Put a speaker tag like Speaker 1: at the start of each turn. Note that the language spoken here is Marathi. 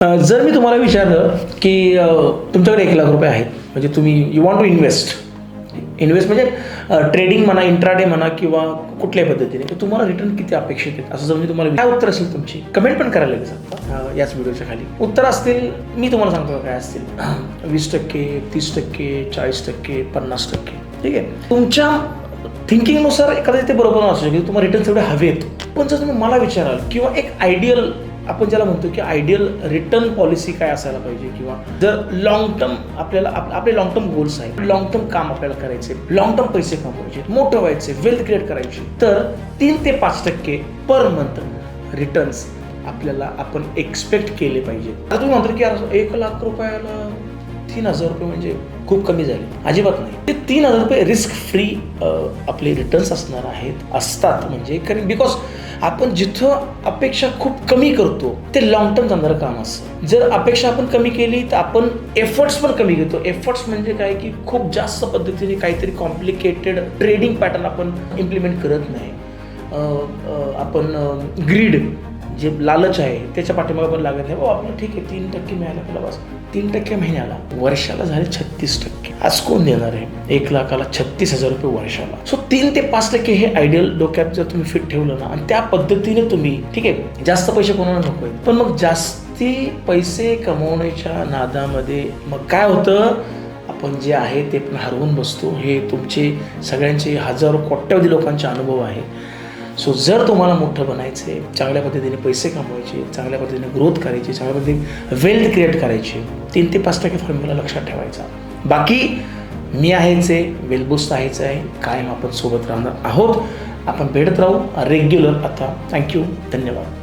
Speaker 1: जर मी तुम्हाला विचारलं की तुमच्याकडे एक लाख रुपये आहेत म्हणजे तुम्ही you want to invest invest म्हणजे ट्रेडिंग म्हणा इंट्राडे म्हणा किंवा कुठल्याही पद्धतीने तर तुम्हाला रिटर्न किती अपेक्षित आहेत? असं जर मी तुम्हाला काय उत्तर असेल तुमची? कमेंट पण करायला लागेल याच व्हिडिओच्या खाली. उत्तर असतील मी तुम्हाला सांगतो काय असतील? वीस टक्के तीस टक्के चाळीस टक्के पन्नास टक्के. ठीक आहे? तुमच्या थिंकिंगनुसार एखादं ते बरोबर असू शकते तुम्हाला रिटर्न्स एवढे हवेत पण जर तुम्ही मला विचाराल किंवा एक आयडियल आपण ज्याला म्हणतो की आयडियल रिटर्न पॉलिसी काय असायला पाहिजे किंवा जर लॉंग टर्म आपल्याला आप- आपले लॉंग टर्म गोल्स आहेत लॉंग टर्म काम आपल्याला करायचे लॉंग टर्म पैसे कमवायचे मोठं व्हायचे वेल्थ क्रिएट करायची तर तीन ते पाच टक्के पर मंथ रिटर्न्स आपल्याला आपण एक्सपेक्ट केले पाहिजे. आता तुम्ही म्हणतो की एक लाख रुपयाला तीन हजार रुपये म्हणजे खूप कमी झाले. अजिबात नाही. ते तीन हजार रुपये रिस्क फ्री आपले रिटर्न्स असणार आहेत असतात म्हणजे कारण बिकॉज आपण जिथं अपेक्षा खूप कमी करतो ते लॉंग टर्म जाणारं काम असतं. जर अपेक्षा आपण कमी केली तर आपण एफर्ट्स पण कमी घेतो. एफर्ट्स म्हणजे काय की खूप जास्त पद्धतीने काहीतरी कॉम्प्लिकेटेड ट्रेडिंग पॅटर्न आपण इम्प्लिमेंट करत नाही. आपण ग्रीड जे लालच आहे त्याच्या पाठीमागे पण लागत नाही. बाबा आपलं ठीक आहे तीन टक्के मिळालं आपल्याला बस. तीन टक्के महिन्याला. वर्षाला झाले छत्तीस टक्के. आज कोण देणार आहे? एक लाखाला छत्तीस हजार रुपये वर्षाला. सो तीन ते पाच टक्के हे आयडियल डोक्यात जर तुम्ही फिट ठेवलं ना आणि त्या पद्धतीने तुम्ही ठीक आहे जास्त पैसे कोणाला नको आहेत? पण मग जास्ती पैसे कमवण्याच्या नादामध्ये मग काय होतं? आपण जे आहे ते पण हरवून बसतो. हे तुमचे सगळ्यांचे हजारो कोट्यावधी लोकांचे अनुभव आहे. सो जर तुम्हाला मोठं बनायचं आहे चांगल्या पद्धतीने पैसे कमवायचे चांगल्या पद्धतीने ग्रोथ करायची चांगल्या पद्धतीने वेल्थ क्रिएट करायची तीन ते पाच टक्के फॉर्म्युला लक्षात ठेवायचा. बाकी मी आहेच आहे वेलबुस्त आहेच आहे कायम आपण सोबत राहणार आहोत. आपण भेटत राहू रेग्युलर आता. थँक्यू धन्यवाद.